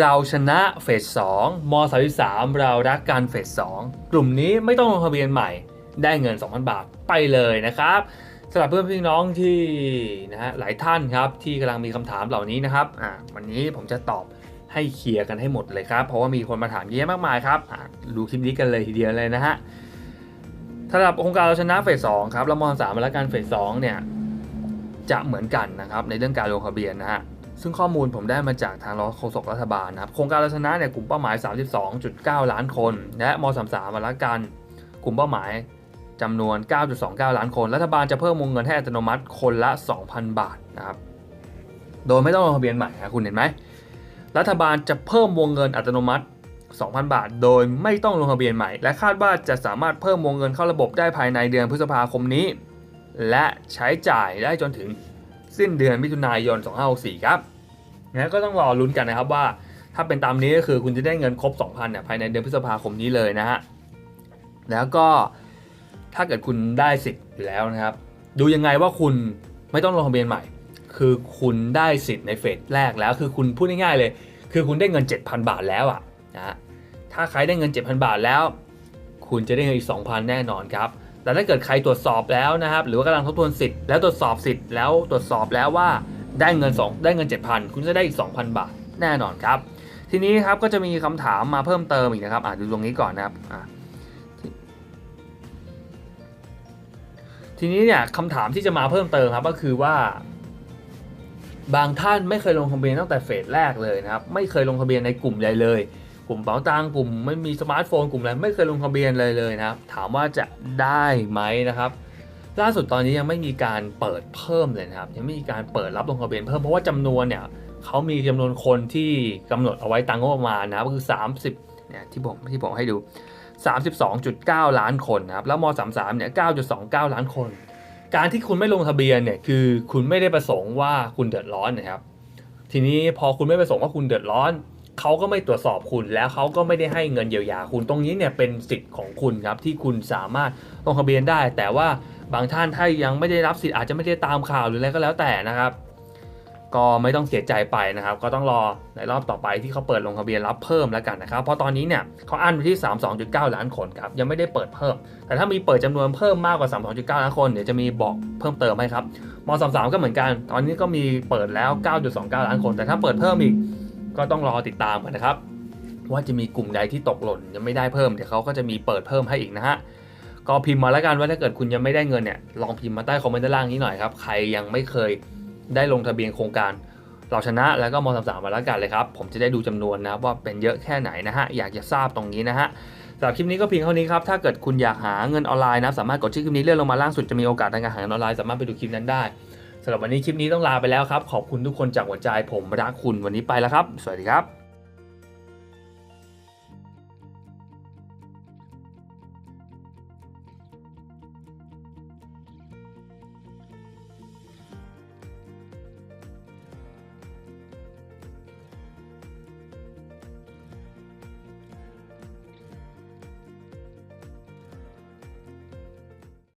เราชนะเฟส2ม33เรารักกันเฟส2กลุ่มนี้ไม่ต้องลงทะเบียนใหม่ ได้เงิน 2,000 บาทไปเลยนะครับสำหรับเพื่อนพี่น้องที่นะฮะหลายท่านครับที่กำลังมีคำถามเหล่านี้นะครับอะวันนี้ผมจะตอบให้เคลียร์กันให้หมดเลยครับ เพราะว่ามีคนมาถามเยอะมากมายครับดูคลิปนี้กันเลยทีเดียวเลยนะฮะสำหรับโครงการเราชนะเฟส2ครับแล้วม3มาแล้วกันเฟส2เนี่ยจะเหมือนกันนะครับในเรื่องการลงทะเบียนนะฮะ ซึ่งข้อมูลผมได้มาจากทางรโฆษกรัฐบาลนะครับ โครงการเราชนะเนี่ยกลุ่มเป้าหมาย 32.9 ล้านคน และม 33 มาละกัน กลุ่มเป้าหมายจำนวน 9.29 ล้านคน รัฐบาลจะเพิ่มวงเงินให้อัตโนมัติคนละ 2,000 บาทนะครับ โดยไม่ต้องลงทะเบียนใหม่นะคุณเห็นไหม รัฐบาลจะเพิ่มวงเงินอัตโนมัติ 2,000 บาท โดยไม่ต้องลงทะเบียนใหม่ และคาดว่าจะสามารถเพิ่มวงเงินเข้าระบบได้ภายในเดือนพฤษภาคมนี้ และใช้จ่ายได้จนถึง สิ้นเดือนมิถุนายน 2564 ครับงั้นก็ต้องรอลุ้นกันนะครับว่า ถ้าเป็นตามนี้ก็คือคุณจะได้เงินครบ 2,000เนี่ยภายในเดือนพฤษภาคมนี้เลยนะฮะ แล้วก็ถ้าเกิดคุณได้สิทธิ์อยู่แล้วนะครับ ดูยังไงว่าคุณไม่ต้องลงทะเบียนใหม่ คือคุณได้สิทธิ์ในเฟสแรกแล้ว คือคุณพูดง่ายๆเลย คือคุณได้เงิน 7,000 บาทแล้วอะนะฮะถ้าใครได้เงิน 7,000 บาทแล้ว คุณจะได้เงินอีก 2,000 แน่นอนครับ แต่ถ้าเกิดใครตรวจสอบแล้วนะครับ หรือว่ากำลังทบทวนสิทธิ์แล้วตรวจสอบสิทธิ์แล้วตรวจสอบแล้วว่าได้เงิน 2 ได้เงิน 7,000 คุณจะได้อีก 2,000 บาทแน่นอนครับ ทีนี้ครับก็จะมีคำถามมาเพิ่มเติมอีกนะครับอ่าดูตรงนี้ก่อนนะครับอะทีทีนี้เนี่ยคำถามที่จะมาเพิ่มเติมครับก็คือว่า บางท่านไม่เคยลงทะเบียนตั้งแต่เฟสแรกเลยนะครับ ไม่เคยลงทะเบียนในกลุ่มใดเลย กลุ่มเป๋าตังกลุ่มไม่มีสมาร์ทโฟนกลุ่มอะไรไม่เคยลงทะเบียนเลยเลยนะครับ ถามว่าจะได้ไหมนะครับ ล่าสุดตอนนี้ยังไม่มีการเปิดเพิ่มเลยนะครับ ยังไม่มีการเปิดรับลงทะเบียนเพิ่มเพราะว่าจำนวนเนี่ยเขามีจำนวนคนที่กำหนดเอาไว้ตามงบประมาณนะก็คือ 30เนี่ยที่ผมที่ผมให้ดู 32.9 ล้านคนนะครับแล้วม33เนี่ย9.29 ล้านคน การที่คุณไม่ลงทะเบียนเนี่ยคือคุณไม่ได้ประสงค์ว่าคุณเดือดร้อนนะครับ ทีนี้พอคุณไม่ประสงค์ว่าคุณเดือดร้อน เขาก็ไม่ตรวจสอบคุณแล้วเขาก็ไม่ได้ให้เงินเยียวยาคุณตรงนี้เนี่ยเป็นสิทธิ์ของคุณครับที่คุณสามารถลงทะเบียนได้ แต่ว่าบางท่านถ้ายังไม่ได้รับสิทธิ์อาจจะไม่ได้ตามข่าวหรืออะไรก็แล้วแต่นะครับ ก็ไม่ต้องเสียใจไปนะครับ ก็ต้องรอในรอบต่อไปที่เขาเปิดลงทะเบียนรับเพิ่มแล้วกันนะครับ เพราะตอนนี้เนี่ยเขาอั้นไปที่ 32.9 ล้านคนครับยังไม่ได้เปิดเพิ่ม แต่ถ้ามีเปิดจำนวนเพิ่มมากกว่า 32.9 ล้านคนเดี๋ยวจะมีบอกเพิ่มเติมให้ครับม 33 ก็เหมือนกัน ตอนนี้ก็มีเปิดแล้ว 9.29 ล้านคน แต่ถ้าเปิดเพิ่มอีก ก็ต้องรอติดตามกันนะครับ ว่าจะมีกลุ่มใดที่ตกหล่นยังไม่ได้เพิ่มเดี๋ยวเขาก็จะมีเปิดเพิ่มให้อีกนะฮะก็พิมพ์มาแล้วกันว่าถ้าเกิดคุณยังไม่ได้เงินเนี่ยลองพิมพ์มาใต้คอมเมนต์ด้านล่างนี้หน่อยครับใครยังไม่เคยได้ลงทะเบียนโครงการเราชนะแล้วก็มอสามสามมาแล้วกันเลยครับผมจะได้ดูจำนวนนะว่าเป็นเยอะแค่ไหนนะฮะอยากจะทราบตรงนี้นะฮะสำหรับคลิปนี้ก็เพียงเท่านี้ครับถ้าเกิดคุณอยากหาเงินออนไลน์นะสามารถกดชื่อคลิปนี้เลื่อนลงมาล่างสุดจะมีโอกาสในการหาเงินออนไลน์สามารถไปดูคลิปนั้นได้ สำหรับวันนี้คลิปนี้ต้องลาไปแล้วครับ ขอบคุณทุกคนจากหัวใจผมรักคุณวันนี้ไปแล้วครับ สวัสดีครับ